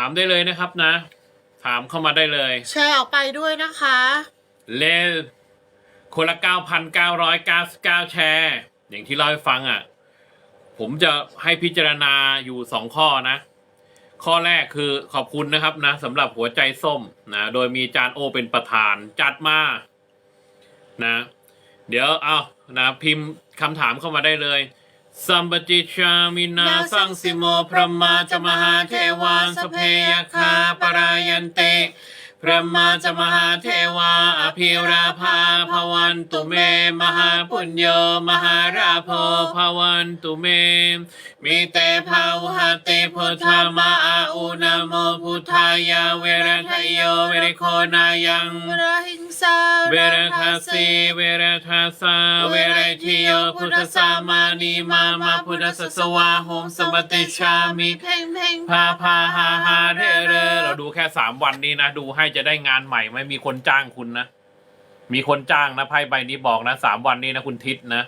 ามได้เลยนะครับนะ ถามเข้ามาได้เลย แชร์ออกไปด้วยนะคะ เลคนละ 9,999 แชร์ อย่างที่เล่าให้ฟังอะ ผมจะให้พิจารณาอยู่สองข้อนะ ข้อแรกคือขอบคุณนะครับนะสำหรับหัวใจส้มนะ โดยมีจานโอเป็นประธานจัดมานะ เดี๋ยวเอานะพิมพ์คำถามเข้ามาได้เลย สัมปจิชามินาสังสิโมพระมาจมหาเทวาสพเพยคาปรายันเตพระมาจมหาเทวาอภิราภาภวันตุเม มหาปุญโยมหาราโพภวันตุเม มีแต่ภาวหาติพุทธามาอาอุนาโมพุทธายาเวรทยโยเวริโคนายังเวรหิงสาเวรคาสีเวรคาสาเวร ทิโยพุทธสามานีมามาพุทธสสวาโหมสมปติชามิเพ่งเพ่งพาพาฮาฮาเรเรเราดูแค่สามวันนี้นะ ดูให้จะได้งานใหม่ไหม่มีคนจ้างคุณนะ มีคนจ้างนะไพ่ใบนี้บอกนะสามวันนี้นะคุณทิศนะ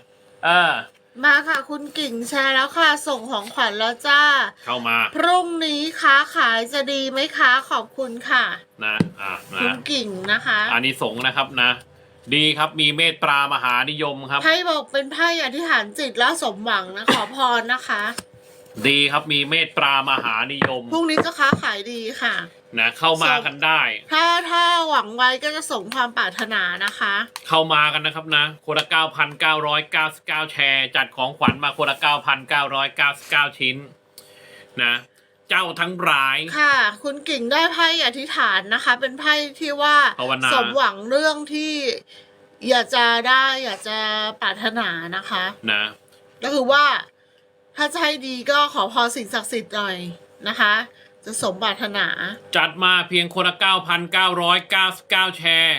เออ มาค่ะคุณกิ่งแชร์แล้วค่ะ ส่งของขวัญแล้วจ้า เข้ามา พรุ่งนี้ค้าขายจะดีไหมคะขอบคุณค่ะ นะ อะนะคุณกิ่งนะคะ อันนี้สงส์นะครับนะ ดีครับมีเมตตามหานิยมครับ ไพ่บอกเป็นไพ่อธิษฐานจิตแล้วสมหวังนะ ขอพรนะคะ ดีครับมีเมตตามหานิยมพรุ่งนี้ก็ค้าขายดีค่ะ นะเข้ามากันได้ ถ้าถ้าหวังไว้ก็จะสมความปรารถนานะคะ เข้ามากันนะครับนะคนละ9,999 แชร์ จัดของขวัญมาคนละ9,999 ชิ้น นะ เจ้าทั้งหลาย ค่ะ คุณกิ่งได้ไพ่อธิษฐานนะคะ เป็นไพ่ที่ว่าภาวนาสมหวังเรื่องที่อยากจะได้อยากจะปรารถนานะคะ นะ ก็คือว่าถ้าจะให้ดีก็ขอพรสิ่งศักดิ์สิทธิ์หน่อยนะคะ จะสมปรารถนา จัดมาเพียงคนละ 9,999 แชร์